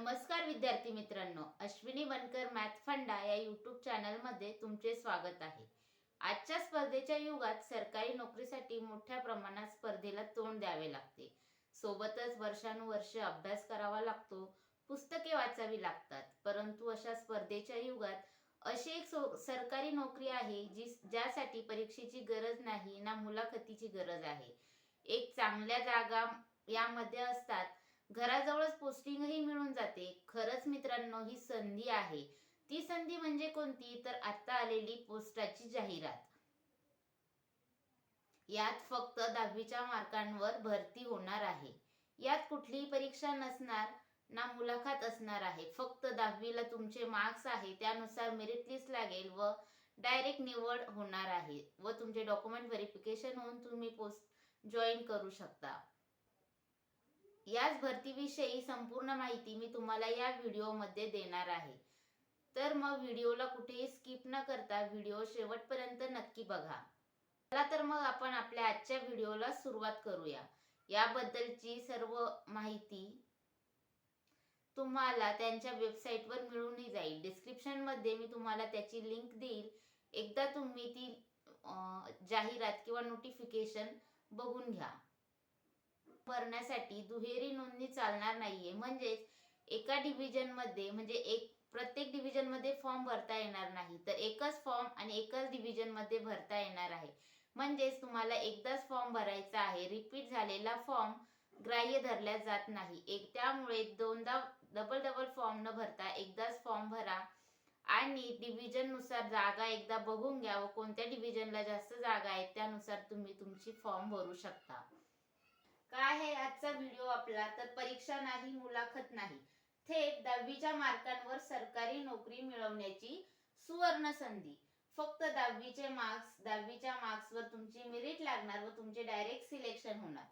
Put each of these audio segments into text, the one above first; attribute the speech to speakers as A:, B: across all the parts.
A: नमस्कार विद्यार्थी मित्रांनो अश्विनी बनकर मॅथ फंडा या यूट्यूब चॅनलमध्ये तुमचे स्वागत आहे. आजच्या स्पर्धेच्या युगात सरकारी नोकरीसाठी मोठ्या प्रमाणात स्पर्धेला तोंड द्यावे लागते. सोबतच वर्षानुवर्ष अभ्यास करावा लागतो पुस्तके वाचावी लागतात. परंतु अशा स्पर्धेच्या युगात अशी एक सरकारी नोकरी आहे जी ज्यासाठी परीक्षेची गरज नाही ना मुलाखतीची गरज आहे. एक चांगल्या जागा यामध्ये असतात घराजवळच पोस्टिंगही मिळून जाते. खरंच मित्रांनो ही संधी आहे. ती संधी म्हणजे कोणती? तर आता आलेली पोस्टाची जाहिरात. यात फक्त दहावीच्या मार्कांवर भरती होणार आहे. यात कुठलीही परीक्षा नसणार ना मुलाखत असणार आहे. फक्त दहावीला तुमचे मार्क्स आहे त्यानुसार मेरिट लिस्ट लागेल व डायरेक्ट निवड होणार आहे. व तुमचे डॉक्युमेंट व्हेरिफिकेशन होऊन तुम्ही पोस्ट जॉईन करू शकता. याच भरतीविषयी संपूर्ण माहिती मी तुम्हाला या व्हिडिओमध्ये देणार आहे. तर मग व्हिडिओला कुठेही स्किप न करता व्हिडिओ शेवटपर्यंत नक्की बघा. चला तर मग आपण आपल्या आजच्या व्हिडिओला सुरुवात करूया. याबद्दलची सर्व माहिती तुम्हाला त्यांच्या वेबसाईटवर मिळूनही जाईल. डिस्क्रिप्शनमध्ये मी तुम्हाला त्याची लिंक देईल. एकदा तुम्ही ती जाहिरात किंवा नोटिफिकेशन बघून घ्या. भरण्यासाठी दुहेरी नोंदणी चालणार नाहीये. म्हणजेच एका डिव्हिजनमध्ये म्हणजे एक प्रत्येक डिव्हिजनमध्ये फॉर्म भरता येणार नाही. तर एकच फॉर्म आणि एकच डिव्हिजनमध्ये भरता येणार आहे. म्हणजेच तुम्हाला एकदाच फॉर्म भरायचा आहे. रिपीट झालेला फॉर्म ग्राह्य धरल्या जात नाही. एक त्यामुळे दोनदा डबल डबल फॉर्म न भरता एकदाच फॉर्म भरा आणि डिव्हिजननुसार जागा एकदा बघून घ्या व कोणत्या डिव्हिजनला जास्त जागा आहेत त्यानुसार तुम्ही तुमची फॉर्म भरू शकता. काय आहे आजचा व्हिडिओ आपला? तर परीक्षा नाही मुलाखत नाही. थेट दहावीच्या मार्कांवर सरकारी नोकरी मिळवण्याची सुवर्ण संधी. फक्त दहावीचे मार्क्स दहावीच्या मार्क्सवर तुमची मेरिट लागणार व तुमचे डायरेक्ट सिलेक्शन होणार.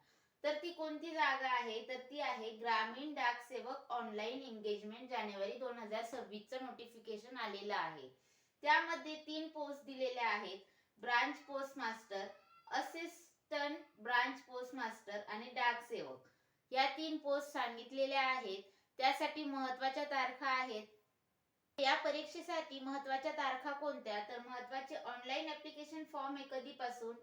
A: तर ती कोणती जागा आहे? तर ती आहे ग्रामीण डाक सेवक ऑनलाईन एंगेजमेंट जानेवारी दोन हजार सव्वीसचं नोटिफिकेशन आलेलं आहे. त्यामध्ये तीन पोस्ट दिलेल्या आहेत. Branch postmaster assistant branch postmaster तीन पोस्ट सांगितलेल्या आहेत. त्यासाठी महत्त्वाच्या तारखा आहेत. या परीक्षेसाठी महत्त्वाच्या तारखा कोणत्या? तर महत्त्वाचे ऑनलाईन ऍप्लिकेशन फॉर्म हे कधीपासून?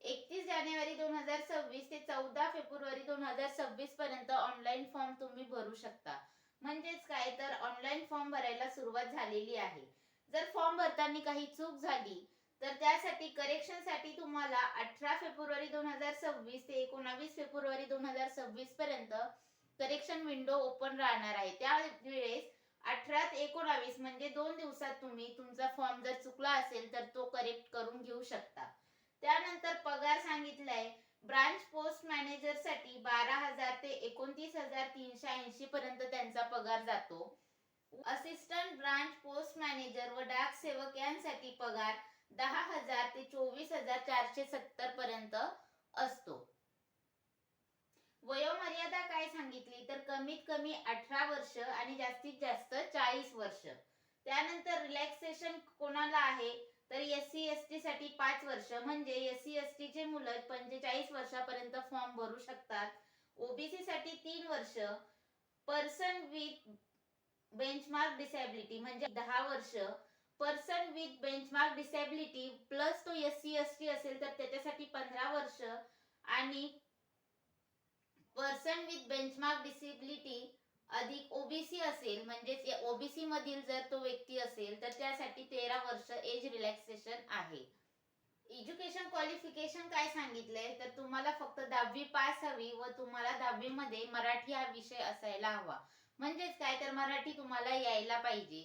A: एकतीस जानेवारी दोन हजार सव्वीस ते चौदा फेब्रुवारी दोन हजार सव्वीस पर्यंत ऑनलाईन फॉर्म तुम्ही भरू शकता. म्हणजेच काय? तर ऑनलाईन फॉर्म भरायला सुरुवात झालेली आहे. जर फॉर्म भरताना काही चूक झाली तर त्यासाठी करेक्शनसाठी तुम्हाला अठरा फेब्रुवारी दोन हजार सव्वीस ते एकोणावीस फेब्रुवारी दोन हजार सव्वीस पर्यंत करेक्शन विंडो ओपन राहणार आहे. त्या वेळेस अठरा ते एकोणावीस म्हणजे दोन दिवसात तुम्ही तुमचा फॉर्म जर चुकला असेल तर तो करेक्ट करून घेऊ शकता. त्यानंतर पगार सांगितलाय ब्रांच पोस्ट मॅनेजरसाठी बारा हजार ते एकोणतीस हजार तीनशे ऐंशी पर्यंत त्यांचा पगार जातो. असिस्टंट ब्रांच पोस्ट मॅनेजर व डाक सेवक यांसाठी पगार दहा हजार ते चोवीस हजार चारशे सत्तर पर्यंत असतो. वयोमर्यादा काय सांगितली? तर कमीत कमी अठरा वर्ष आणि जास्तीत जास्त चाळीस वर्ष. त्यानंतर रिलॅक्सेशन कोणाला आहे? तर एस सी एस टी साठी पाच वर्ष. म्हणजे एस सी एस टी चे मुलं पंचेचाळीस वर्षापर्यंत फॉर्म भरू शकतात. ओबीसी साठी तीन वर्ष. पर्सन विथ बेंचमार्क डिसॅबिलिटी म्हणजे दहा वर्ष. Person with benchmark disability plus तो एस सी एस टी असेल तर त्याच्यासाठी पंधरा वर्ष आणि पर्सन विथ बेंचमार्क डिसेबिलिटी अधिक ओबीसी असेल म्हणजेच ओबीसी मधील जर तो व्यक्ती असेल तर त्यासाठी तेरा वर्ष एज रिलॅक्सेशन आहे. एज्युकेशन क्वालिफिकेशन काय सांगितलंय? तर तुम्हाला फक्त दहावी पास हवी व तुम्हाला दहावी मध्ये मराठी हा विषय असायला हवा. म्हणजेच काय? तर मराठी तुम्हाला यायला पाहिजे.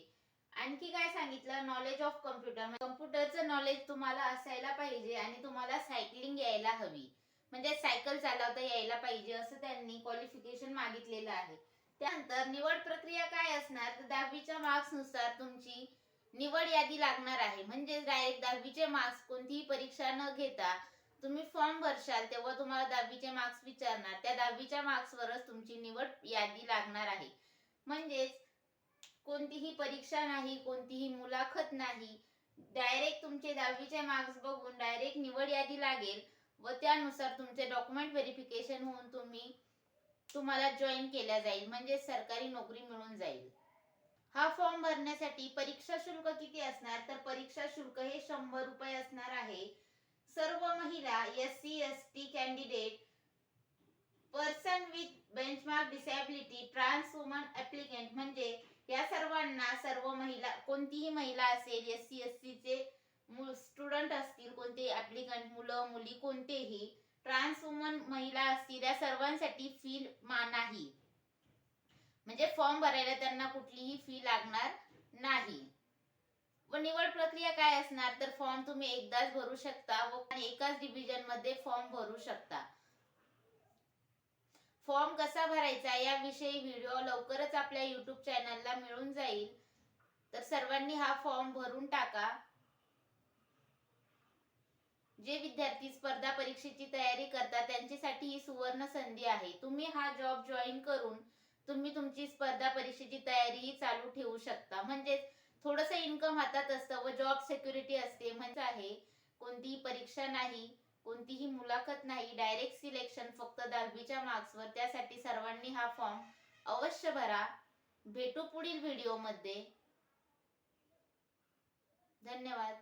A: आणखी काय सांगितलं? नॉलेज ऑफ कम्प्युटर कम्प्युटरचं नॉलेज तुम्हाला असायला पाहिजे आणि तुम्हाला सायकलिंग यायला हवी. म्हणजे सायकल चालवता यायला पाहिजे असं त्यांनी क्वालिफिकेशन मागितलेलं आहे. त्यानंतर निवड प्रक्रिया काय असणार? तर दहावीच्या मार्क्सनुसार तुमची निवड यादी लागणार आहे. म्हणजे डायरेक्ट दहावीचे मार्क्स कोणतीही परीक्षा न घेता तुम्ही फॉर्म भरशाल तेव्हा तुम्हाला दहावीचे मार्क्स विचारणार. त्या दहावीच्या मार्क्सवरच तुमची निवड यादी लागणार आहे. म्हणजेच कोणतीही परीक्षा नाही कोणतीही मुलाखत नाही. डायरेक्ट तुमचे दहावीचे मार्क्स बघून डायरेक्ट निवड यादी लागेल व त्यानुसार तुमचे डॉक्युमेंट व्हेरिफिकेशन होऊन तुम्ही तुम्हाला जॉईन केल्या जाईल. म्हणजे सरकारी नोकरी मिळून जाईल. हा फॉर्म भरण्यासाठी परीक्षा शुल्क किती असणार? तर परीक्षा शुल्क हे शंभर रुपये असणार आहे. सर्व महिला S C S T candidate person with benchmark disability trans woman applicant म्हणजे या सर्वांना सर्व महिला कोणतीही महिला असेल एस सी एस चे स्टुडंट असतील कोणते ऍप्लिकंट मुलं मुली कोणतेही ट्रान्स वुमन महिला असतील या सर्वांसाठी फी नाही म्हणजे फॉर्म भरायला त्यांना कुठलीही फी लागणार नाही. व निवड प्रक्रिया काय असणार? तर फॉर्म तुम्ही एकदाच भरू शकता व एकाच डिव्हिजनमध्ये फॉर्म भरू शकता. फॉर्म कसा भरायचा याविषयी व्हिडिओ लवकरच आपल्या युट्यूब चॅनलला मिळून जाईल. तर सर्वांनी हा फॉर्म भरून टाका. जे विद्यार्थी स्पर्धा परीक्षेची तयारी करतात त्यांच्यासाठी ही सुवर्ण संधी आहे. तुम्ही हा जॉब जॉईन करून तुम्ही तुमची स्पर्धा परीक्षेची तयारी चालू ठेवू शकता. म्हणजेच थोडस इन्कम हातात असतं व जॉब सिक्युरिटी असते. म्हणजे आहे कोणतीही परीक्षा नाही कोणतीही मुलाखत नाही डायरेक्ट सिलेक्शन फक्त दहावीच्या मार्क्सवर त्यासाठी सर्वांनी हा फॉर्म अवश्य भरा. भेटू पुढील व्हिडिओमध्ये धन्यवाद.